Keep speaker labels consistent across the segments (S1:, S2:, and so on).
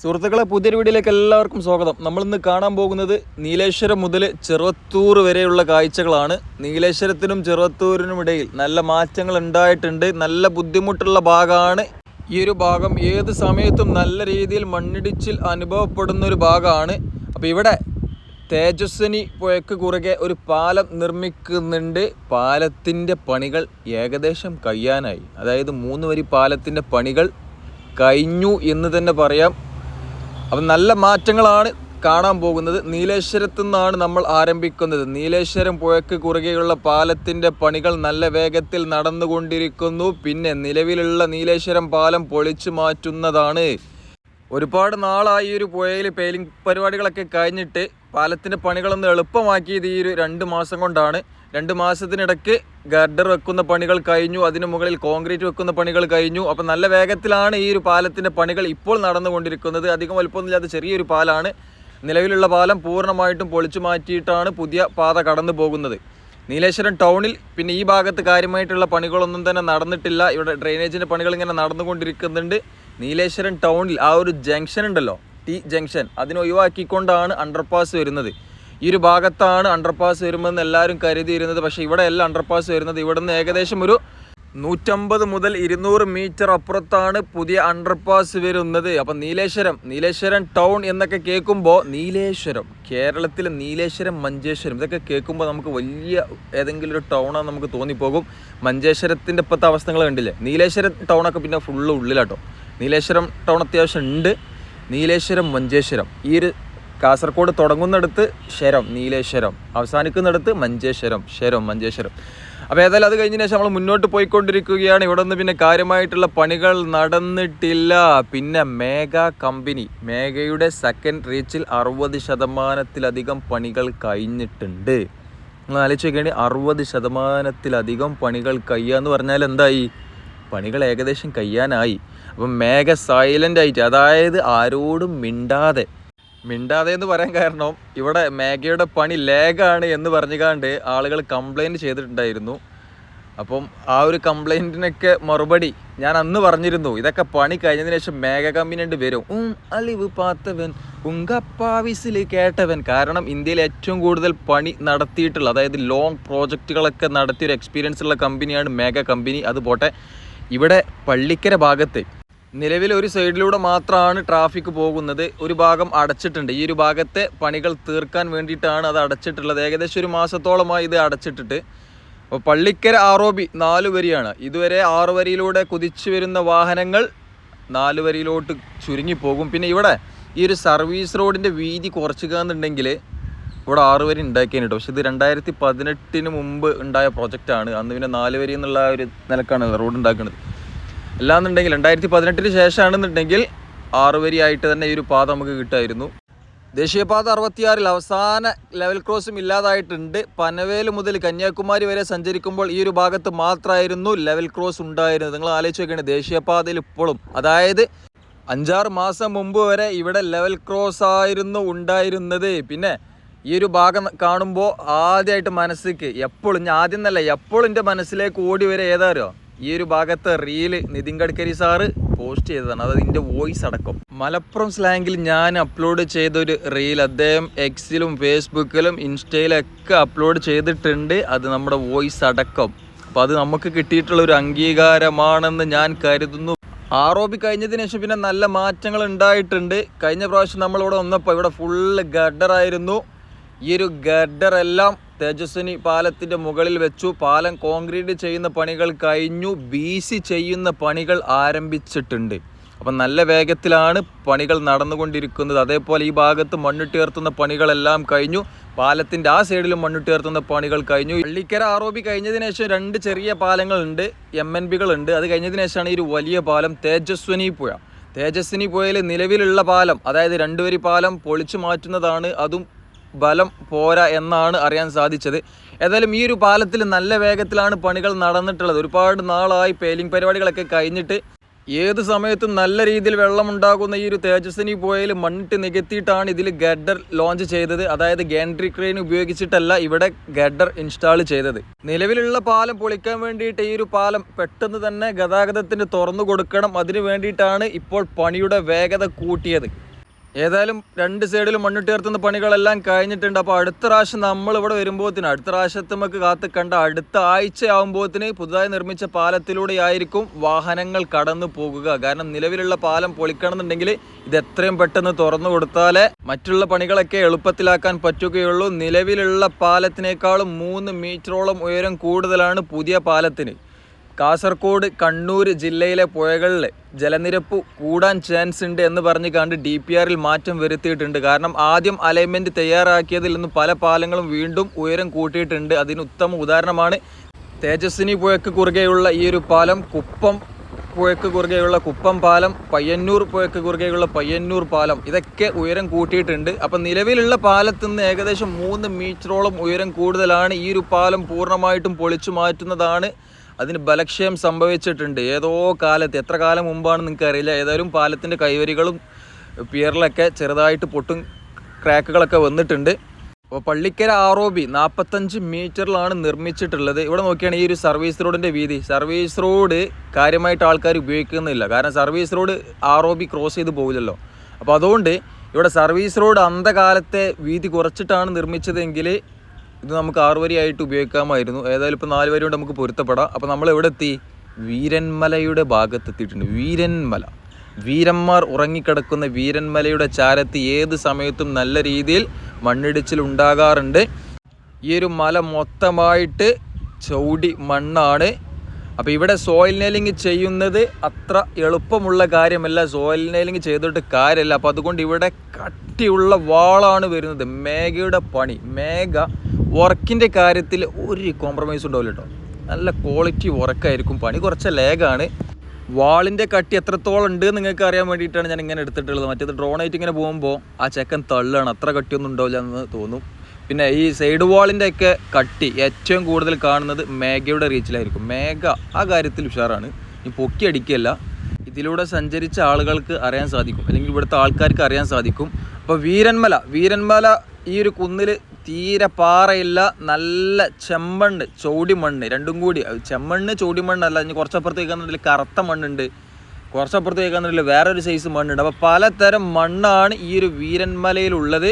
S1: സുഹൃത്തുക്കളെ പുതിയൊരു വീഡിയോയിലേക്ക് എല്ലാവർക്കും സ്വാഗതം. നമ്മളിന്ന് കാണാൻ പോകുന്നത് നീലേശ്വരം മുതൽ ചെറുവത്തൂർ വരെയുള്ള കാഴ്ചകളാണ്. നീലേശ്വരത്തിനും ചെറുവത്തൂരിനും ഇടയിൽ നല്ല മാറ്റങ്ങൾ ഉണ്ടായിട്ടുണ്ട്. നല്ല ബുദ്ധിമുട്ടുള്ള ഭാഗമാണ് ഈ ഒരു ഭാഗം. ഏത് സമയത്തും നല്ല രീതിയിൽ മണ്ണിടിച്ചിൽ അനുഭവപ്പെടുന്ന ഒരു ഭാഗമാണ്. അപ്പോൾ ഇവിടെ തേജസ്വിനി പുഴയ്ക്ക് കുറുകെ ഒരു പാലം നിർമ്മിക്കുന്നുണ്ട്. പാലത്തിന്റെ പണികൾ ഏകദേശം കഴിയാനായി. അതായത് മൂന്ന് വരി പാലത്തിന്റെ പണികൾ കഴിഞ്ഞു എന്ന് തന്നെ പറയാം. അപ്പം നല്ല മാറ്റങ്ങളാണ് കാണാൻ പോകുന്നത്. നീലേശ്വരത്തു നിന്നാണ് നമ്മൾ ആരംഭിക്കുന്നത്. നീലേശ്വരം പുഴയ്ക്ക് കുറുകെയുള്ള പാലത്തിന്റെ പണികൾ നല്ല വേഗത്തിൽ നടന്നുകൊണ്ടിരിക്കുന്നു. പിന്നെ നിലവിലുള്ള നീലേശ്വരം പാലം പൊളിച്ചു മാറ്റുന്നതാണ്. ഒരുപാട് നാളായി ഒരു പുഴയിൽ പെയിലിംഗ് പരിപാടികളൊക്കെ കഴിഞ്ഞിട്ട് പാലത്തിന്റെ പണികളൊന്ന് എളുപ്പമാക്കിയത് ഈ ഒരു രണ്ട് മാസം കൊണ്ടാണ്. രണ്ട് മാസത്തിനിടയ്ക്ക് ഗർഡർ വെക്കുന്ന പണികൾ കഴിഞ്ഞു അതിന് മുകളിൽ കോൺക്രീറ്റ് വെക്കുന്ന പണികൾ കഴിഞ്ഞു. അപ്പം നല്ല വേഗത്തിലാണ് ഈ ഒരു പാലത്തിന്റെ പണികൾ ഇപ്പോൾ നടന്നുകൊണ്ടിരിക്കുന്നത്. അധികം വലുപ്പമൊന്നുമില്ലാത്ത ചെറിയൊരു പാലാണ്. നിലവിലുള്ള പാലം പൂർണമായിട്ടും പൊളിച്ചു മാറ്റിയിട്ടാണ് പുതിയ പാത കടന്നു പോകുന്നത്. നീലേശ്വരം ടൗണിൽ പിന്നെ ഈ ഭാഗത്ത് കാര്യമായിട്ടുള്ള പണികളൊന്നും തന്നെ നടന്നിട്ടില്ല. ഇവിടെ ഡ്രെയിനേജിന്റെ പണികൾ ഇങ്ങനെ നടന്നുകൊണ്ടിരിക്കുന്നുണ്ട്. നീലേശ്വരം ടൗണിൽ ആ ഒരു ജംഗ്ഷൻ ഉണ്ടല്ലോ ടി ജംഗ്ഷൻ അതിനൊഴിവാക്കിക്കൊണ്ടാണ് അണ്ടർപാസ് വരുന്നത്. ഈ ഒരു ഭാഗത്താണ് അണ്ടർപാസ് വരുമെന്ന് എല്ലാവരും കരുതിയിരുന്നത്. പക്ഷേ ഇവിടെ അല്ല അണ്ടർപാസ് വരുന്നത്. ഇവിടെ നിന്ന് ഏകദേശം ഒരു നൂറ്റമ്പത് മുതൽ ഇരുന്നൂറ് മീറ്റർ അപ്പുറത്താണ് പുതിയ അണ്ടർപാസ് വരുന്നത്. അപ്പം നീലേശ്വരം നീലേശ്വരം ടൗൺ എന്നൊക്കെ കേൾക്കുമ്പോൾ നീലേശ്വരം കേരളത്തിലെ നീലേശ്വരം മഞ്ചേശ്വരം ഇതൊക്കെ കേൾക്കുമ്പോൾ നമുക്ക് വലിയ ഏതെങ്കിലും ഒരു ടൗണാണ് നമുക്ക് തോന്നിപ്പോകും. മഞ്ചേശ്വരത്തിന്റെ ഇപ്പോഴത്തെ അവസ്ഥകൾ കണ്ടില്ലേ? നീലേശ്വരം ടൗണൊക്കെ പിന്നെ ഫുള്ള് ഉള്ളിലാട്ടോ. നീലേശ്വരം ടൗൺ അത്യാവശ്യം ഉണ്ട്. നീലേശ്വരം മഞ്ചേശ്വരം. ഈ ഒരു കാസർഗോഡ് തുടങ്ങുന്നിടത്ത് ശരം നീലേശ്വരം. അവസാനിക്കുന്നിടത്ത് മഞ്ചേശ്വരം ശരം മഞ്ചേശ്വരം. അപ്പോൾ ഏതായാലും അത് കഴിഞ്ഞ ശേഷം നമ്മൾ മുന്നോട്ട് പോയിക്കൊണ്ടിരിക്കുകയാണ്. ഇവിടെ നിന്ന് പിന്നെ കാര്യമായിട്ടുള്ള പണികൾ നടന്നിട്ടില്ല. പിന്നെ മേഘ കമ്പനി മേഘയുടെ സെക്കൻഡ് റീച്ചിൽ അറുപത് ശതമാനത്തിലധികം പണികൾ കഴിഞ്ഞിട്ടുണ്ട്. നിങ്ങൾ നോക്കുകയാണെങ്കിൽ അറുപത് ശതമാനത്തിലധികം പണികൾ കഴിയുക പറഞ്ഞാൽ എന്തായി? പണികൾ ഏകദേശം കഴിയാനായി. അപ്പം മേഘ സൈലന്റ് ആയിട്ട് അതായത് ആരോടും മിണ്ടാതെ മിണ്ടാതെ എന്ന് പറയാൻ കാരണം ഇവിടെ മേഘയുടെ പണി ലേഗാണ് എന്ന് പറഞ്ഞുകാണ്ട് ആളുകൾ കംപ്ലൈന്റ് ചെയ്തിട്ടുണ്ടായിരുന്നു. അപ്പം ആ ഒരു കംപ്ലൈന്റിനൊക്കെ മറുപടി ഞാൻ അന്ന് പറഞ്ഞിരുന്നു. ഇതൊക്കെ പണി കഴിഞ്ഞതിന് ശേഷം മേഘ കമ്പനി വരും. ഉം അലിവ് പാത്തവൻ ഉങ്കപ്പാവിസിൽ കേട്ടവൻ. കാരണം ഇന്ത്യയിൽ ഏറ്റവും കൂടുതൽ പണി നടത്തിയിട്ടുള്ള അതായത് ലോങ് പ്രോജക്റ്റുകളൊക്കെ നടത്തിയൊരു എക്സ്പീരിയൻസ് ഉള്ള കമ്പനിയാണ് മേഘ കമ്പനി അതുപോട്ടെ ഇവിടെ പള്ളിക്കര ഭാഗത്ത് നിലവിൽ ഒരു സൈഡിലൂടെ മാത്രമാണ് ട്രാഫിക് പോകുന്നത്. ഒരു ഭാഗം അടച്ചിട്ടുണ്ട്. ഈ ഒരു ഭാഗത്തെ പണികൾ തീർക്കാൻ വേണ്ടിയിട്ടാണ് അത് അടച്ചിട്ടുള്ളത്. ഏകദേശം ഒരു മാസത്തോളമായി ഇത് അടച്ചിട്ടിട്ട്. അപ്പോൾ പള്ളിക്കര ആറോബി നാലുവരിയാണ് ഇതുവരെ ആറ് വരിയിലൂടെ കുതിച്ചു വരുന്ന വാഹനങ്ങൾ നാല് വരിയിലോട്ട് ചുരുങ്ങിപ്പോകും പിന്നെ ഇവിടെ ഈ ഒരു സർവീസ് റോഡിന്റെ വീതി കുറച്ചുക എന്നുണ്ടെങ്കിൽ ഇവിടെ ആറ് വരി ഉണ്ടാക്കിയാണ് കേട്ടോ പക്ഷെ ഇത് രണ്ടായിരത്തി പതിനെട്ടിന് മുമ്പ് ഉണ്ടായ പ്രൊജക്റ്റാണ് അന്ന് പിന്നെ നാല് വരി എന്നുള്ള ഒരു നിലക്കാണ് റോഡ് ഉണ്ടാക്കുന്നത്. അല്ലാന്നുണ്ടെങ്കിൽ രണ്ടായിരത്തി പതിനെട്ടിന് ശേഷമാണെന്നുണ്ടെങ്കിൽ ആറ് വരിയായിട്ട് തന്നെ ഈ ഒരു പാത നമുക്ക് കിട്ടായിരുന്നു ദേശീയപാത അറുപത്തിയാറിൽ അവസാന ലെവൽ ക്രോസും ഇല്ലാതായിട്ടുണ്ട്. പനവേൽ മുതൽ കന്യാകുമാരി വരെ സഞ്ചരിക്കുമ്പോൾ ഈ ഒരു ഭാഗത്ത് മാത്രമായിരുന്നു ലെവൽ ക്രോസ് ഉണ്ടായിരുന്നത്. നിങ്ങൾ ആലോചിച്ച് നോക്കുകയാണ് ദേശീയപാതയിൽ ഇപ്പോഴും. അതായത് അഞ്ചാറ് മാസം മുമ്പ് വരെ ഇവിടെ ലെവൽ ക്രോസ് ആയിരുന്നു ഉണ്ടായിരുന്നത്. പിന്നെ ഈ ഒരു ഭാഗം കാണുമ്പോൾ ആദ്യമായിട്ട് മനസ്സിലേക്ക് എപ്പോഴും ഞാൻ ആദ്യം എന്നല്ല എപ്പോഴും എന്റെ മനസ്സിലേക്ക് ഓടി വരെ ഏതാരോ ഈ ഒരു ഭാഗത്തെ reel Nitin Gadkari sir post ചെയ്തതാണ്. അതായത് ഇതിന്റെ വോയിസ് അടക്കം. മലപ്പുറം സ്ലാങ്ങിൽ ഞാൻ അപ്ലോഡ് ചെയ്ത ഒരു റീൽ അദ്ദേഹം എക്സിലും ഫേസ്ബുക്കിലും ഇൻസ്റ്റയിലൊക്കെ അപ്ലോഡ് ചെയ്തിട്ടുണ്ട്. അത് നമ്മുടെ വോയിസ് അടക്കം. അപ്പോൾ അത് നമുക്ക് കിട്ടിയിട്ടുള്ള ഒരു അംഗീകാരമാണെന്ന് ഞാൻ കരുതുന്നു. ആറോബി കഴിഞ്ഞതിന് ശേഷം പിന്നെ നല്ല മാറ്റങ്ങൾ ഉണ്ടായിട്ടുണ്ട്. കഴിഞ്ഞ പ്രാവശ്യം നമ്മളിവിടെ വന്നപ്പോൾ ഇവിടെ ഫുള്ള് ഗഡറായിരുന്നു ഈ ഒരു ഗഡറെല്ലാം തേജസ്വിനി പാലത്തിന്റെ മുകളിൽ വെച്ചു. പാലം കോൺക്രീറ്റ് ചെയ്യുന്ന പണികൾ കഴിഞ്ഞു. ബി സി ചെയ്യുന്ന പണികൾ ആരംഭിച്ചിട്ടുണ്ട്. അപ്പം നല്ല വേഗത്തിലാണ് പണികൾ നടന്നുകൊണ്ടിരിക്കുന്നത്. അതേപോലെ ഈ ഭാഗത്ത് മണ്ണിട്ടുയർത്തുന്ന പണികളെല്ലാം കഴിഞ്ഞു. പാലത്തിന്റെ ആ സൈഡിലും മണ്ണിട്ടുയർത്തുന്ന പണികൾ കഴിഞ്ഞു. പള്ളിക്കര ആർ ഒ ബി കഴിഞ്ഞതിന് ശേഷം രണ്ട് ചെറിയ പാലങ്ങളുണ്ട്. എം എൻ ബികളുണ്ട് അത് കഴിഞ്ഞതിന് ശേഷമാണ് ഈ ഒരു വലിയ പാലം തേജസ്വിനി പുഴ. തേജസ്വിനി പുഴയിൽ നിലവിലുള്ള പാലം അതായത് രണ്ടുവരി പാലം പൊളിച്ചു മാറ്റുന്നതാണ്. അതും ബലം പോരാ എന്നാണ് അറിയാൻ സാധിച്ചത്. ഏതായാലും ഈ ഒരു പാലത്തിൽ നല്ല വേഗത്തിലാണ് പണികൾ നടന്നിട്ടുള്ളത്. ഒരുപാട് നാളായി പേലിംഗ് പരിപാടികളൊക്കെ കഴിഞ്ഞിട്ട് ഏത് സമയത്തും നല്ല രീതിയിൽ വെള്ളമുണ്ടാകുന്ന ഈ ഒരു തേജസ്വിനി പുഴയിൽ മണ്ണിട്ട് നികത്തിയിട്ടാണ് ഇതിൽ ഗഡർ ലോഞ്ച് ചെയ്തത്. അതായത് ഗാൻഡ്രി ക്രെയിൻ ഉപയോഗിച്ചിട്ടല്ല ഇവിടെ ഗഡർ ഇൻസ്റ്റാൾ ചെയ്തത്. നിലവിലുള്ള പാലം പൊളിക്കാൻ വേണ്ടിയിട്ട് ഈ ഒരു പാലം പെട്ടെന്ന് തന്നെ ഗതാഗതത്തിന് തുറന്നു കൊടുക്കണം. അതിനു വേണ്ടിയിട്ടാണ് ഇപ്പോൾ പണിയുടെ വേഗത കൂട്ടിയത്. ഏതായാലും രണ്ട് സൈഡിലും മണ്ണിട്ടുയർത്തുന്ന പണികളെല്ലാം കഴിഞ്ഞിട്ടുണ്ട്. അപ്പോൾ അടുത്ത പ്രാവശ്യം നമ്മൾ ഇവിടെ വരുമ്പോഴത്തിന് അടുത്ത പ്രാവശ്യത്തെ നമുക്ക് കാത്ത് കണ്ട അടുത്ത ആഴ്ച ആകുമ്പോഴത്തിന് പുതുതായി നിർമ്മിച്ച പാലത്തിലൂടെ ആയിരിക്കും വാഹനങ്ങൾ കടന്നു പോകുക. കാരണം നിലവിലുള്ള പാലം പൊളിക്കണമെന്നുണ്ടെങ്കിൽ ഇത് എത്രയും പെട്ടെന്ന് തുറന്നു കൊടുത്താലേ മറ്റുള്ള പണികളൊക്കെ എളുപ്പത്തിലാക്കാൻ പറ്റുകയുള്ളൂ. നിലവിലുള്ള പാലത്തിനേക്കാളും മൂന്ന് മീറ്ററോളം ഉയരം കൂടുതലാണ് പുതിയ പാലത്തിന്. കാസർഗോഡ് കണ്ണൂർ ജില്ലയിലെ പുഴകളിൽ ജലനിരപ്പ് കൂടാൻ ചാൻസ് ഉണ്ട് എന്ന് പറഞ്ഞ് കണ്ട് ഡി പി ആറിൽ മാറ്റം വരുത്തിയിട്ടുണ്ട്. കാരണം ആദ്യം അലൈൻമെന്റ് തയ്യാറാക്കിയതിൽ നിന്ന് പല പാലങ്ങളും വീണ്ടും ഉയരം കൂട്ടിയിട്ടുണ്ട്. അതിന് ഉത്തമ ഉദാഹരണമാണ് തേജസ്വിനി പുഴയ്ക്ക് കുറുകെയുള്ള ഈ ഒരു പാലം കുപ്പം പുഴയ്ക്ക് കുറുകെയുള്ള കുപ്പം പാലം പയ്യന്നൂർ പുഴയ്ക്ക് കുറുകെയുള്ള പയ്യന്നൂർ പാലം. ഇതൊക്കെ ഉയരം കൂട്ടിയിട്ടുണ്ട്. അപ്പം നിലവിലുള്ള പാലത്തു നിന്ന് ഏകദേശം മൂന്ന് മീറ്ററോളം ഉയരം കൂടുതലാണ് ഈ ഒരു പാലം പൂർണമായിട്ടും പൊളിച്ചു മാറ്റുന്നതാണ് അതിന് ബലക്ഷയം സംഭവിച്ചിട്ടുണ്ട്. ഏതോ കാലത്ത് എത്ര കാലം മുമ്പാണ് നിങ്ങൾക്ക് അറിയില്ല ഏതായാലും പാലത്തിന്റെ കൈവരികളും പിയറിലൊക്കെ ചെറുതായിട്ട് പൊട്ടും ക്രാക്കുകളൊക്കെ വന്നിട്ടുണ്ട്. അപ്പോൾ പള്ളിക്കര ആർ ഒ ബി നാൽപ്പത്തഞ്ച് മീറ്ററിലാണ് നിർമ്മിച്ചിട്ടുള്ളത്. ഇവിടെ നോക്കിയാണ് ഈ ഒരു സർവീസ് റോഡിന്റെ വീതി. സർവീസ് റോഡ് കാര്യമായിട്ട് ആൾക്കാർ ഉപയോഗിക്കുന്നില്ല. കാരണം service road R O B cross ചെയ്ത് പോകില്ലല്ലോ അപ്പോൾ അതുകൊണ്ട് ഇവിടെ സർവീസ് റോഡ് അന്ധകാലത്തെ വീതി കുറച്ചിട്ടാണ് നിർമ്മിച്ചതെങ്കിൽ ഇത് നമുക്ക് ആറ് വരിയായിട്ട് ഉപയോഗിക്കാമായിരുന്നു. ഏതായാലും ഇപ്പോൾ നാല് വരി കൊണ്ട് നമുക്ക് പൊരുത്തപ്പെടാം. അപ്പോൾ നമ്മൾ എവിടെ എത്തി? വീരന്മലയുടെ ഭാഗത്ത് എത്തിയിട്ടുണ്ട് വീരന്മല. വീരന്മാർ ഉറങ്ങിക്കിടക്കുന്ന വീരന്മലയുടെ ചാരത്ത് ഏത് സമയത്തും നല്ല രീതിയിൽ മണ്ണിടിച്ചിൽ ഉണ്ടാകാറുണ്ട്. ഈ ഒരു മല മൊത്തമായിട്ട് ചൗടി മണ്ണാണ്. അപ്പോൾ ഇവിടെ സോയിൽ നെയിലിംഗ് ചെയ്യുന്നത് അത്ര എളുപ്പമുള്ള കാര്യമല്ല. സോയിൽ നെയിലിംഗ് ചെയ്തിട്ട് കാര്യമല്ല. അപ്പോൾ അതുകൊണ്ട് ഇവിടെ കട്ടിയുള്ള വാളാണ് വരുന്നത്. മേഘയുടെ പണി. മേഘ വർക്കിന്റെ കാര്യത്തിൽ ഒരു കോംപ്രമൈസ് ഉണ്ടാവില്ല കേട്ടോ നല്ല ക്വാളിറ്റി വർക്കായിരിക്കും പണി. കുറച്ച് ലേഗാണ് വാളിന്റെ കട്ടി എത്രത്തോളം ഉണ്ട് നിങ്ങൾക്ക് അറിയാൻ വേണ്ടിയിട്ടാണ് ഞാൻ ഇങ്ങനെ എടുത്തിട്ടുള്ളത്. മറ്റേത് ഡ്രോണായിട്ട് ഇങ്ങനെ പോകുമ്പോൾ ആ ചെക്കൻ തള്ളാണ്. അത്ര കട്ടിയൊന്നും ഉണ്ടാവില്ല എന്ന് തോന്നും. പിന്നെ ഈ സൈഡ് വാളിന്റെ ഒക്കെ കട്ടി ഏറ്റവും കൂടുതൽ കാണുന്നത് മേഘയുടെ റീച്ചിലായിരിക്കും മേഘ ആ കാര്യത്തിൽ ഉഷാറാണ്. ഈ പൊക്കി അടിക്കുകയല്ല. ഇതിലൂടെ സഞ്ചരിച്ച ആളുകൾക്ക് അറിയാൻ സാധിക്കും. അല്ലെങ്കിൽ ഇവിടുത്തെ ആൾക്കാർക്ക് അറിയാൻ സാധിക്കും. അപ്പോൾ വീരന്മല വീരന്മല ഈ ഒരു കുന്നിൽ തീരെ പാറയില്ല നല്ല ചെമ്മണ്ണ് ചോടിമണ്ണ് രണ്ടും കൂടി. ചെമ്മണ്ണ് ചോടിമണ്ണല്ല ഇനി കുറച്ചപ്പുറത്തേക്ക് വന്നിട്ടില്ല കറുത്ത മണ്ണുണ്ട്. കുറച്ചപ്പുറത്തേക്ക് വന്നിട്ടില്ല വേറൊരു സൈസ് മണ്ണുണ്ട്. അപ്പോൾ പലതരം മണ്ണാണ് ഈ ഒരു വീരന്മലയിലുള്ളത്.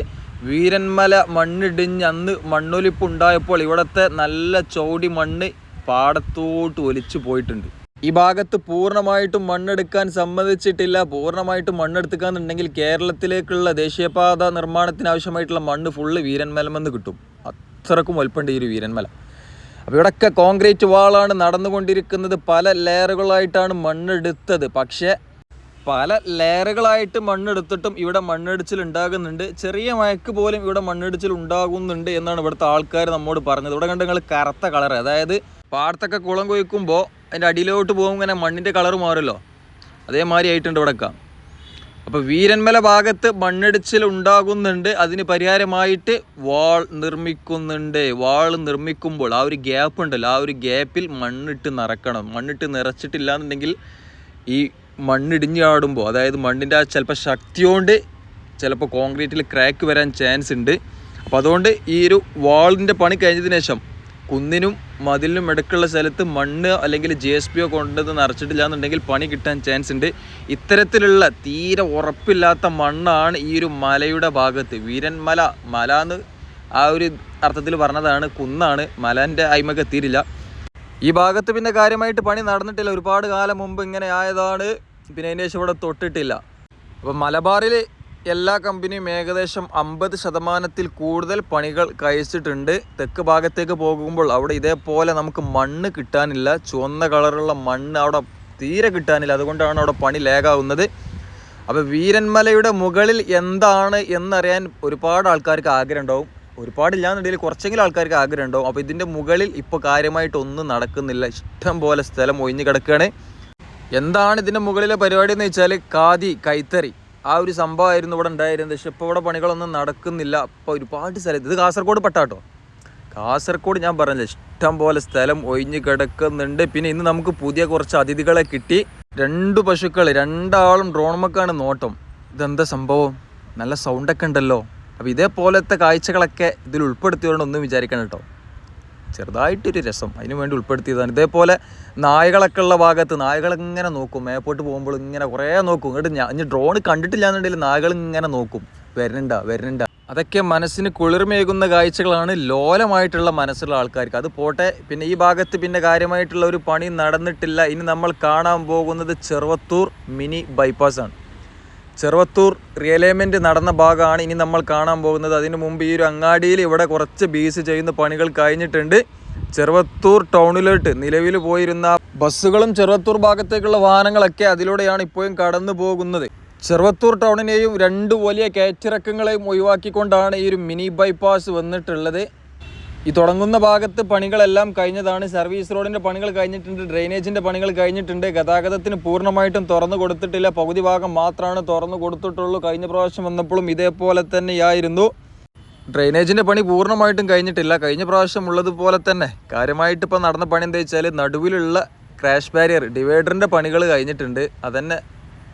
S1: വീരന്മല മണ്ണിടിഞ്ഞ് അന്ന് മണ്ണൊലിപ്പ് ഉണ്ടായപ്പോൾ ഇവിടുത്തെ നല്ല ചോടി മണ്ണ് പാടത്തോട്ട് ഒലിച്ചു പോയിട്ടുണ്ട്. ഈ ഭാഗത്ത് പൂർണമായിട്ടും മണ്ണെടുക്കാൻ സമ്മതിച്ചിട്ടില്ല. പൂർണമായിട്ടും മണ്ണെടുത്തുക്കാന്നുണ്ടെങ്കിൽ കേരളത്തിലേക്കുള്ള ദേശീയപാത നിർമ്മാണത്തിന് ആവശ്യമായിട്ടുള്ള മണ്ണ് ഫുള്ള് വീരന്മലമെന്ന് കിട്ടും. അത്രക്കും വലുപ്പമുണ്ട് ഈ ഒരു വീരന്മല. അപ്പോൾ ഇവിടെയൊക്കെ കോൺക്രീറ്റ് വാളാണ് നടന്നുകൊണ്ടിരിക്കുന്നത്. പല ലെയറുകളായിട്ടാണ് മണ്ണെടുത്തത്. പക്ഷേ പല ലെയറുകളായിട്ട് മണ്ണെടുത്തിട്ടും ഇവിടെ മണ്ണിടിച്ചിൽ ഉണ്ടാകുന്നുണ്ട്. ചെറിയ മയക്ക് പോലും ഇവിടെ മണ്ണിടിച്ചിൽ ഉണ്ടാകുന്നുണ്ട് എന്നാണ് ഇവിടുത്തെ ആൾക്കാർ നമ്മോട് പറഞ്ഞത്. ഇവിടെ കണ്ട് നിങ്ങൾ കറുത്ത കളർ അതായത് പാടത്തൊക്കെ കുളം കൊയ്ക്കുമ്പോൾ അതിന്റെ അടിയിലോട്ട് പോകുമ്പോൾ ഇങ്ങനെ മണ്ണിന്റെ കളർ മാറുമല്ലോ. അതേമാതിരി ആയിട്ടുണ്ട് ഇവിടെയൊക്കെ അപ്പോൾ വീരന്മല ഭാഗത്ത് മണ്ണിടിച്ചിൽ ഉണ്ടാകുന്നുണ്ട്. അതിന് പരിഹാരമായിട്ട് വാൾ നിർമ്മിക്കുന്നുണ്ട്. വാൾ നിർമ്മിക്കുമ്പോൾ ആ ഒരു ഗ്യാപ്പ് ഉണ്ടല്ലോ. ആ ഒരു ഗ്യാപ്പിൽ മണ്ണിട്ട് നിറക്കണം. മണ്ണിട്ട് നിറച്ചിട്ടില്ല എന്നുണ്ടെങ്കിൽ ഈ മണ്ണിടിഞ്ഞ് ആടുമ്പോൾ അതായത് മണ്ണിന്റെ ആ ചിലപ്പോൾ ശക്തി കൊണ്ട് ചിലപ്പോൾ കോൺക്രീറ്റിൽ ക്രാക്ക് വരാൻ ചാൻസ് ഉണ്ട്. അപ്പോൾ അതുകൊണ്ട് ഈ ഒരു വാളിന്റെ പണി കഴിഞ്ഞതിന് ശേഷം കുന്നിനും മതിലിനും ഇടയ്ക്കുള്ള സ്ഥലത്ത് മണ്ണ് അല്ലെങ്കിൽ ജെ എസ് പി ഒ കൊണ്ടത് നിറച്ചിട്ടില്ല എന്നുണ്ടെങ്കിൽ പണി കിട്ടാൻ ചാൻസ് ഉണ്ട്. ഇത്തരത്തിലുള്ള തീരെ ഉറപ്പില്ലാത്ത മണ്ണാണ് ഈ ഒരു മലയുടെ ഭാഗത്ത്. വീരന്മല മല എന്ന് ആ ഒരു അർത്ഥത്തിൽ പറഞ്ഞതാണ്. കുന്നാണ്. മലന്റെ അയിമക്ക് എത്തിയിട്ടില്ല. ഈ ഭാഗത്ത് പിന്നെ കാര്യമായിട്ട് പണി നടന്നിട്ടില്ല. ഒരുപാട് കാലം മുമ്പ് ഇങ്ങനെ ആയതാണ്. പിന്നെ അതിന് ശേഷം ഇവിടെ തൊട്ടിട്ടില്ല. അപ്പം മലബാറിൽ എല്ലാ കമ്പനിയും ഏകദേശം അമ്പത് ശതമാനത്തിൽ കൂടുതൽ പണികൾ കഴിച്ചിട്ടുണ്ട്. തെക്ക് ഭാഗത്തേക്ക് പോകുമ്പോൾ അവിടെ ഇതേപോലെ നമുക്ക് മണ്ണ് കിട്ടാനില്ല. ചുവന്ന കളറുള്ള മണ്ണ് അവിടെ തീരെ കിട്ടാനില്ല. അതുകൊണ്ടാണ് അവിടെ പണി ലേഗാവുന്നത്. അപ്പോൾ വീരന്മലയുടെ മുകളിൽ എന്താണ് എന്നറിയാൻ ഒരുപാട് ആൾക്കാർക്ക് ആഗ്രഹം ഉണ്ടാവും ഒരുപാടില്ലാന്നുണ്ടെങ്കിൽ കുറച്ചെങ്കിലും ആൾക്കാർക്ക് ആഗ്രഹം ഉണ്ടാവും അപ്പോൾ ഇതിന്റെ മുകളിൽ ഇപ്പോൾ കാര്യമായിട്ടൊന്നും നടക്കുന്നില്ല. ഇഷ്ടം പോലെ സ്ഥലം ഒഴിഞ്ഞു കിടക്കുകയാണ്. എന്താണ് ഇതിന്റെ മുകളിലെ പരിപാടി എന്ന് വെച്ചാൽ കാതി കൈത്തറി. ആ ഒരു സംഭവമായിരുന്നു ഇവിടെ ഉണ്ടായിരുന്നത്. പക്ഷെ ഇപ്പോൾ ഇവിടെ പണികളൊന്നും നടക്കുന്നില്ല. അപ്പോൾ ഒരുപാട് സ്ഥലത്ത് ഇത് കാസർഗോഡ് പട്ടാട്ടോ. കാസർഗോഡ് ഞാൻ പറഞ്ഞില്ല ഇഷ്ടം പോലെ സ്ഥലം ഒഴിഞ്ഞു കിടക്കുന്നുണ്ട്. പിന്നെ ഇന്ന് നമുക്ക് പുതിയ കുറച്ച് അതിഥികളെ കിട്ടി. രണ്ട് പശുക്കൾ രണ്ടാളും ഡ്രോൺമക്കാണ് നോട്ടം. ഇതെന്താ സംഭവം? നല്ല സൗണ്ടൊക്കെ ഉണ്ടല്ലോ. അപ്പോൾ ഇതേപോലത്തെ കാഴ്ചകളൊക്കെ ഇതിൽ ഉൾപ്പെടുത്തിയതുകൊണ്ട് ഒന്നും വിചാരിക്കണം കേട്ടോ. ചെറുതായിട്ടൊരു രസം. അതിനു വേണ്ടി ഉൾപ്പെടുത്തിയതാണ്. ഇതേപോലെ നായകളൊക്കെ ഉള്ള ഭാഗത്ത് നായകൾ ഇങ്ങനെ നോക്കും. മേപ്പോട്ട് പോകുമ്പോൾ ഇങ്ങനെ കുറേ നോക്കും. എന്നിട്ട് ഞാൻ ഇനി ഡ്രോൺ കണ്ടിട്ടില്ല എന്നുണ്ടെങ്കിൽ നായകൾ ഇങ്ങനെ നോക്കും. വരണ്ട വരണ്ട. അതൊക്കെ മനസ്സിന് കുളിർമേകുന്ന കാഴ്ചകളാണ് ലോലമായിട്ടുള്ള മനസ്സുള്ള ആൾക്കാർക്ക്. അത് പോട്ടെ. പിന്നെ ഈ ഭാഗത്ത് പിന്നെ കാര്യമായിട്ടുള്ള ഒരു പണി നടന്നിട്ടില്ല. ഇനി നമ്മൾ കാണാൻ പോകുന്നത് ചെറുവത്തൂർ മിനി ബൈപ്പാസ് ആണ് ചെറുവത്തൂർ റിയലൈൻമെന്റ് നടന്ന ഭാഗമാണ് ഇനി നമ്മൾ കാണാൻ പോകുന്നത്. അതിന് മുമ്പ് ഈ ഒരു അങ്ങാടിയിൽ ഇവിടെ കുറച്ച് ബീസ് ചെയ്യുന്ന പണികൾ കഴിഞ്ഞിട്ടുണ്ട്. ചെറുവത്തൂർ ടൗണിലോട്ട് നിലവിൽ പോയിരുന്ന ബസ്സുകളും ചെറുവത്തൂർ ഭാഗത്തേക്കുള്ള വാഹനങ്ങളൊക്കെ അതിലൂടെയാണ് ഇപ്പോഴും കടന്നു പോകുന്നത്. ചെറുവത്തൂർ ടൗണിനെയും രണ്ട് വലിയ കയറ്റിറക്കങ്ങളെയും ഒഴിവാക്കിക്കൊണ്ടാണ് ഈ ഒരു മിനി ബൈപ്പാസ് വന്നിട്ടുള്ളത്. ഈ തുടങ്ങുന്ന ഭാഗത്ത് പണികളെല്ലാം കഴിഞ്ഞതാണ്. സർവീസ് റോഡിന്റെ പണികൾ കഴിഞ്ഞിട്ടുണ്ട് ഡ്രെയിനേജിന്റെ പണികൾ കഴിഞ്ഞിട്ടുണ്ട്. ഗതാഗതത്തിന് പൂർണമായിട്ടും തുറന്നു കൊടുത്തിട്ടില്ല. പകുതി ഭാഗം മാത്രമാണ് തുറന്നു കൊടുത്തിട്ടുള്ളൂ. കഴിഞ്ഞ പ്രാവശ്യം വന്നപ്പോഴും ഇതേപോലെ തന്നെയായിരുന്നു. ഡ്രെയിനേജിന്റെ പണി പൂർണമായിട്ടും കഴിഞ്ഞിട്ടില്ല. കഴിഞ്ഞ പ്രാവശ്യം ഉള്ളതുപോലെ തന്നെ. കാര്യമായിട്ട് ഇപ്പോൾ നടന്ന പണി എന്താ വെച്ചാൽ നടുവിലുള്ള ക്രാഷ് ബാരിയർ ഡിവൈഡറിന്റെ പണികൾ കഴിഞ്ഞിട്ടുണ്ട്. അതന്നെ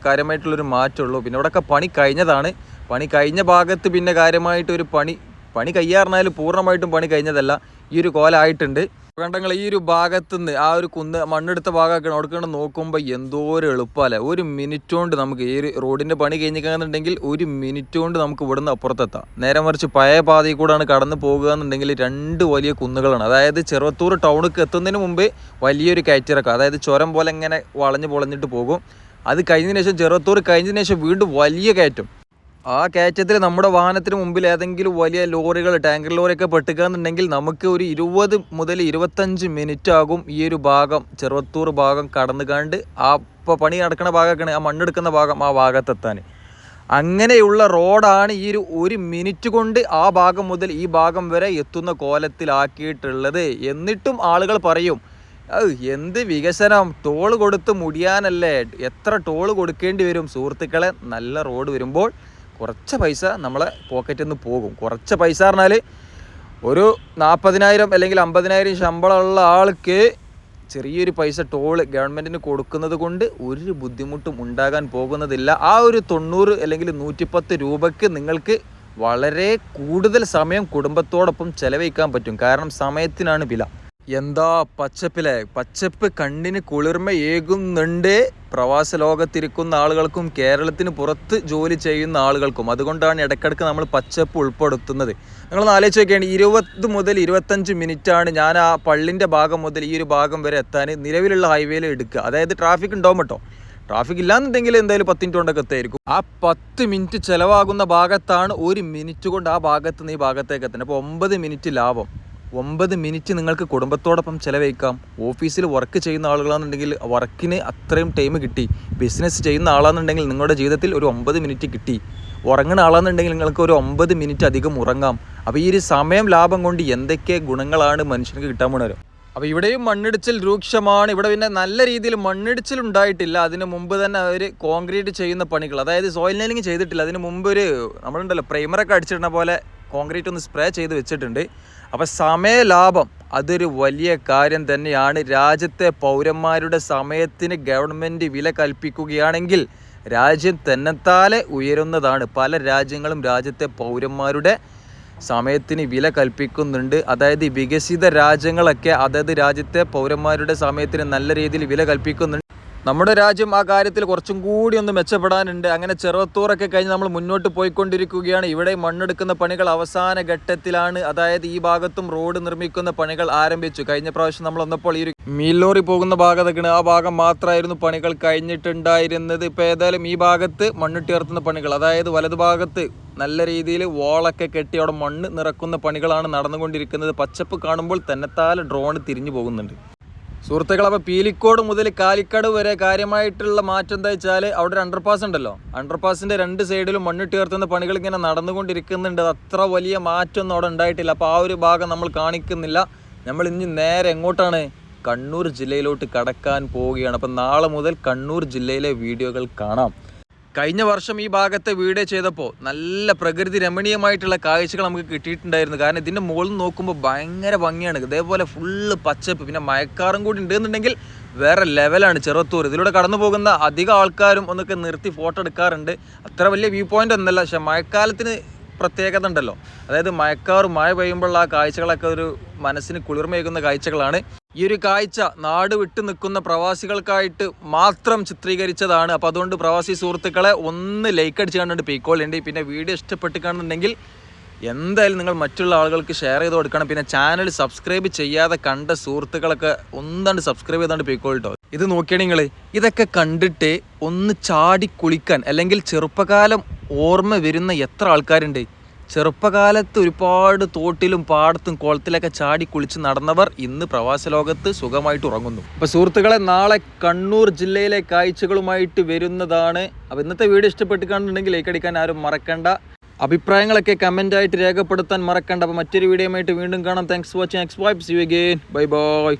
S1: കാര്യമായിട്ടുള്ളൊരു മാറ്റമുള്ളൂ. പിന്നെ ഇവിടെയൊക്കെ പണി കഴിഞ്ഞതാണ്. പണി കഴിഞ്ഞ ഭാഗത്ത് പിന്നെ കാര്യമായിട്ടൊരു പണി പണി കയ്യാറിനാൽ പൂർണമായിട്ടും പണി കഴിഞ്ഞതല്ല. ഈ ഒരു കോലായിട്ടുണ്ട്. കണ്ടങ്ങൾ ഈ ഒരു ഭാഗത്ത് നിന്ന് ആ ഒരു കുന്ന് മണ്ണെടുത്ത ഭാഗമൊക്കെ അവിടേക്കാണ് നോക്കുമ്പോൾ എന്തോ ഒരു എളുപ്പമല്ലേ ഒരു മിനിറ്റ് കൊണ്ട് നമുക്ക് ഈ റോഡിന്റെ പണി കഴിഞ്ഞിരിക്കുകയാണെന്നുണ്ടെങ്കിൽ ഒരു മിനിറ്റ് കൊണ്ട് നമുക്ക് ഇവിടുന്ന് അപ്പുറത്തെത്താം. നേരെ മറിച്ച് പഴയ പാതയിൽ കൂടെയാണ് കടന്നു പോകുക എന്നുണ്ടെങ്കിൽ രണ്ട് വലിയ കുന്നുകളാണ്. അതായത് ചെറുവത്തൂർ ടൗണിലേക്ക് എത്തുന്നതിന് മുമ്പേ വലിയൊരു കയറ്റിറക്കം അതായത് ചുരം പോലെ ഇങ്ങനെ വളഞ്ഞ് പൊളഞ്ഞിട്ട് പോകും. അത് കഴിഞ്ഞതിന് ശേഷം ചെറുവത്തൂർ കഴിഞ്ഞതിന് ശേഷം വീണ്ടും വലിയ കയറ്റം. ആ കയറ്റത്തിൽ നമ്മുടെ വാഹനത്തിന് മുമ്പിൽ ഏതെങ്കിലും വലിയ ലോറികൾ ടാങ്കർ ലോറിയൊക്കെ പെട്ടുകയെന്നുണ്ടെങ്കിൽ നമുക്ക് ഒരു ഇരുപത് മുതൽ ഇരുപത്തഞ്ച് മിനിറ്റ് ആകും ഈ ഒരു ഭാഗം ചെറുവത്തൂർ ഭാഗം കടന്നു കണ്ട് ആ ഇപ്പോൾ പണി നടക്കുന്ന ഭാഗമൊക്കെയാണ് ആ മണ്ണെടുക്കുന്ന ഭാഗം ആ ഭാഗത്തെത്താൻ. അങ്ങനെയുള്ള റോഡാണ് ഈ ഒരു ഒരു മിനിറ്റ് കൊണ്ട് ആ ഭാഗം മുതൽ ഈ ഭാഗം വരെ എത്തുന്ന കോലത്തിലാക്കിയിട്ടുള്ളത്. എന്നിട്ടും ആളുകൾ പറയും എന്ത് വികസനം ടോൾ കൊടുത്ത് മുടിയാനല്ലേ? എത്ര ടോൾ കൊടുക്കേണ്ടി വരും? സുഹൃത്തുക്കളെ നല്ല റോഡ് വരുമ്പോൾ കുറച്ച് പൈസ നമ്മളെ പോക്കറ്റിൽ നിന്ന് പോകും. കുറച്ച് പൈസ പറഞ്ഞാൽ ഒരു നാൽപ്പതിനായിരം അല്ലെങ്കിൽ അമ്പതിനായിരം ശമ്പളമുള്ള ആൾക്ക് ചെറിയൊരു പൈസ ടോൾ ഗവൺമെന്റിന് കൊടുക്കുന്നത് കൊണ്ട് ഒരു ബുദ്ധിമുട്ടും ഉണ്ടാകാൻ പോകുന്നതില്ല. ആ ഒരു തൊണ്ണൂറ് അല്ലെങ്കിൽ നൂറ്റിപ്പത്ത് രൂപയ്ക്ക് നിങ്ങൾക്ക് വളരെ കൂടുതൽ സമയം കുടുംബത്തോടൊപ്പം ചെലവഴിക്കാൻ പറ്റും. കാരണം സമയത്തിനാണ് വില. എന്താ പച്ചപ്പിലെ? പച്ചപ്പ് കണ്ണിന് കുളിർമയേകുന്നുണ്ട് പ്രവാസ ലോകത്തിരിക്കുന്ന ആളുകൾക്കും കേരളത്തിന് പുറത്ത് ജോലി ചെയ്യുന്ന ആളുകൾക്കും. അതുകൊണ്ടാണ് ഇടയ്ക്കിടയ്ക്ക് നമ്മൾ പച്ചപ്പ് ഉൾപ്പെടുത്തുന്നത്. നിങ്ങളൊന്ന് ആലോചിച്ച് നോക്കിയാണ്. ഇരുപത് മുതൽ ഇരുപത്തഞ്ച് മിനിറ്റാണ് ഞാൻ ആ പള്ളിന്റെ ഭാഗം മുതൽ ഈ ഒരു ഭാഗം വരെ എത്താൻ നിലവിലുള്ള ഹൈവേയിൽ എടുക്കുക. അതായത് ട്രാഫിക് ഉണ്ടാവും കേട്ടോ. ട്രാഫിക് ഇല്ലാന്നുണ്ടെങ്കിൽ എന്തായാലും പത്ത് മിനിറ്റ് കൊണ്ടൊക്കെ എത്തായിരിക്കും. ആ പത്ത് മിനിറ്റ് ചിലവാകുന്ന ഭാഗത്താണ് ഒരു മിനിറ്റ് കൊണ്ട് ആ ഭാഗത്ത് നിന്ന് ഈ ഭാഗത്തേക്ക് എത്തുന്നത്. അപ്പോൾ ഒമ്പത് മിനിറ്റ് ലാഭം. ഒമ്പത് മിനിറ്റ് നിങ്ങൾക്ക് കുടുംബത്തോടൊപ്പം ചിലവഴിക്കാം. ഓഫീസിൽ വർക്ക് ചെയ്യുന്ന ആളുകളാണെന്നുണ്ടെങ്കിൽ വർക്കിന് അത്രയും ടൈം കിട്ടി. ബിസിനസ് ചെയ്യുന്ന ആളാണെന്നുണ്ടെങ്കിൽ നിങ്ങളുടെ ജീവിതത്തിൽ ഒരു ഒമ്പത് മിനിറ്റ് കിട്ടി. ഉറങ്ങുന്ന ആളാണെന്നുണ്ടെങ്കിൽ നിങ്ങൾക്ക് ഒരു ഒമ്പത് മിനിറ്റ് അധികം ഉറങ്ങാം. അപ്പോൾ ഈ ഒരു സമയം ലാഭം കൊണ്ട് എന്തൊക്കെ ഗുണങ്ങളാണ് മനുഷ്യർക്ക് കിട്ടാൻ പോണത്? അപ്പോൾ ഇവിടെയും മണ്ണിടിച്ചിൽ രൂക്ഷമാണ്. ഇവിടെ പിന്നെ നല്ല രീതിയിൽ മണ്ണിടിച്ചിൽ ഉണ്ടായിട്ടില്ല. അതിന് മുമ്പ് തന്നെ അവർ കോൺക്രീറ്റ് ചെയ്യുന്ന പണികൾ അതായത് സോയിൽ നെയിലിംഗ് ചെയ്തിട്ടില്ല. അതിന് മുമ്പ് ഒരു നമ്മളുണ്ടല്ലോ പ്രൈമറൊക്കെ അടിച്ചിടുന്ന പോലെ കോൺക്രീറ്റ് ഒന്ന് സ്പ്രേ ചെയ്ത് വെച്ചിട്ടുണ്ട്. അപ്പോൾ സമയലാഭം അതൊരു വലിയ കാര്യം തന്നെയാണ്. രാജ്യത്തെ പൗരന്മാരുടെ സമയത്തിന് ഗവൺമെന്റ് വില കൽപ്പിക്കുകയാണെങ്കിൽ രാജ്യം തന്നെത്താലെ ഉയരുന്നതാണ്. പല രാജ്യങ്ങളും രാജ്യത്തെ പൗരന്മാരുടെ സമയത്തിന് വില കൽപ്പിക്കുന്നുണ്ട്. അതായത് വികസിത രാജ്യങ്ങളൊക്കെ അതായത് രാജ്യത്തെ പൗരന്മാരുടെ സമയത്തിന് നല്ല രീതിയിൽ വില കൽപ്പിക്കുന്നുണ്ട്. നമ്മുടെ രാജ്യം ആ കാര്യത്തിൽ കുറച്ചും കൂടി ഒന്ന് മെച്ചപ്പെടാനുണ്ട്. അങ്ങനെ ചെറുവത്തൂറൊക്കെ കഴിഞ്ഞ് നമ്മൾ മുന്നോട്ട് പോയിക്കൊണ്ടിരിക്കുകയാണ്. ഇവിടെ മണ്ണെടുക്കുന്ന പണികൾ അവസാന ഘട്ടത്തിലാണ്. അതായത് ഈ ഭാഗത്തും റോഡ് നിർമ്മിക്കുന്ന പണികൾ ആരംഭിച്ചു. കഴിഞ്ഞ പ്രാവശ്യം നമ്മൾ വന്നപ്പോൾ ഈ ഒരു മീലോറി പോകുന്ന ഭാഗത്തൊക്കെയാണ് ആ ഭാഗം മാത്രമായിരുന്നു പണികൾ കഴിഞ്ഞിട്ടുണ്ടായിരുന്നത്. ഇപ്പോൾ ഏതായാലും ഈ ഭാഗത്ത് മണ്ണിട്ടുയർത്തുന്ന പണികൾ അതായത് വലതു ഭാഗത്ത് നല്ല രീതിയിൽ വോളൊക്കെ കെട്ടി അവിടെ മണ്ണ് നിറക്കുന്ന പണികളാണ് നടന്നുകൊണ്ടിരിക്കുന്നത്. പച്ചപ്പ് കാണുമ്പോൾ തന്നെത്താൽ ഡ്രോൺ തിരിഞ്ഞു പോകുന്നുണ്ട്. സുഹൃത്തുക്കൾ അപ്പോൾ പീലിക്കോട് മുതൽ കാലിക്കാട് വരെ കാര്യമായിട്ടുള്ള മാറ്റം എന്താ വെച്ചാൽ അവിടെ ഒരു അണ്ടർപാസ് ഉണ്ടല്ലോ. അണ്ടർപാസിന്റെ രണ്ട് സൈഡിലും മണ്ണിട്ട് ഉയർത്തുന്ന പണികൾ ഇങ്ങനെ നടന്നുകൊണ്ടിരിക്കുന്നുണ്ട്. അത് അത്ര വലിയ മാറ്റമൊന്നും അവിടെ ഉണ്ടായിട്ടില്ല. അപ്പോൾ ആ ഒരു ഭാഗം നമ്മൾ കാണിക്കുന്നില്ല. നമ്മൾ ഇനി നേരെ എങ്ങോട്ടാണ്? കണ്ണൂർ ജില്ലയിലോട്ട് കടക്കാൻ പോവുകയാണ്. അപ്പം നാളെ മുതൽ കണ്ണൂർ ജില്ലയിലെ വീഡിയോകൾ കാണാം. കഴിഞ്ഞ വർഷം ഈ ഭാഗത്തെ വീട് ചെയ്തപ്പോൾ നല്ല പ്രകൃതി രമണീയമായിട്ടുള്ള കാഴ്ചകൾ നമുക്ക് കിട്ടിയിട്ടുണ്ടായിരുന്നു. കാരണം ഇതിന്റെ മുകളിൽ നോക്കുമ്പോൾ ഭയങ്കര ഭംഗിയാണ്. ഇതേപോലെ ഫുള്ള് പച്ചപ്പ് പിന്നെ മയക്കാറും കൂടി ഉണ്ടെന്നുണ്ടെങ്കിൽ വേറെ ലെവലാണ് ചെറുത്തൂർ ഇതിലൂടെ കടന്നു പോകുന്ന അധികം ആൾക്കാരും ഒന്നൊക്കെ നിർത്തി ഫോട്ടോ എടുക്കാറുണ്ട്. അത്ര വലിയ വ്യൂ പോയിന്റ് ഒന്നല്ല പക്ഷെ മഴക്കാലത്തിന് പ്രത്യേകത ഉണ്ടല്ലോ. അതായത് മഴക്കാർ മഴ പെയ്യുമ്പോൾ ആ കാഴ്ചകളൊക്കെ ഒരു മനസ്സിന് കുളിർമയേകുന്ന കാഴ്ചകളാണ്. ഈ ഒരു കാഴ്ച നാട് വിട്ടു നിൽക്കുന്ന പ്രവാസികൾക്കായിട്ട് മാത്രം ചിത്രീകരിച്ചതാണ്. അപ്പോൾ അതുകൊണ്ട് പ്രവാസി സുഹൃത്തുക്കളെ ഒന്ന് ലൈക്ക് അടിച്ച് കണ്ടിട്ട് പീക്കോളുണ്ട് പിന്നെ വീഡിയോ ഇഷ്ടപ്പെട്ട് കാണുന്നുണ്ടെങ്കിൽ എന്തായാലും നിങ്ങൾ മറ്റുള്ള ആളുകൾക്ക് ഷെയർ ചെയ്ത് കൊടുക്കണം. പിന്നെ ചാനൽ സബ്സ്ക്രൈബ് ചെയ്യാതെ കണ്ട സുഹൃത്തുക്കളൊക്കെ ഒന്നാണ്ട് സബ്സ്ക്രൈബ് ചെയ്താണ്ട് പോയിക്കോളട്ടോ ഇത് നോക്കിയാൽ നിങ്ങൾ ഇതൊക്കെ കണ്ടിട്ട് ഒന്ന് ചാടി കുളിക്കാൻ അല്ലെങ്കിൽ ചെറുപ്പകാലം ഓർമ്മ വരുന്ന എത്ര ആൾക്കാരുണ്ട്. ചെറുപ്പകാലത്ത് ഒരുപാട് തോട്ടിലും പാടത്തും കുളത്തിലൊക്കെ ചാടി കുളിച്ച് നടന്നവർ ഇന്ന് പ്രവാസ ലോകത്ത് സുഖമായിട്ട് ഉറങ്ങുന്നു. അപ്പോൾ സുഹൃത്തുക്കളെ നാളെ കണ്ണൂർ ജില്ലയിലെ കാഴ്ചകളുമായിട്ട് വരുന്നതാണ്. അപ്പോൾ ഇന്നത്തെ വീഡിയോ ഇഷ്ടപ്പെട്ട് കണ്ടിട്ടുണ്ടെങ്കിൽ ലൈക്ക് അടിക്കാൻ ആരും മറക്കണ്ട. അഭിപ്രായങ്ങളൊക്കെ ആയിട്ട് രേഖപ്പെടുത്താൻ മറക്കണ്ട. അപ്പോൾ മറ്റൊരു വീഡിയോ ആയിട്ട് വീണ്ടും കാണാം. Thanks watching X vibes you again bye bye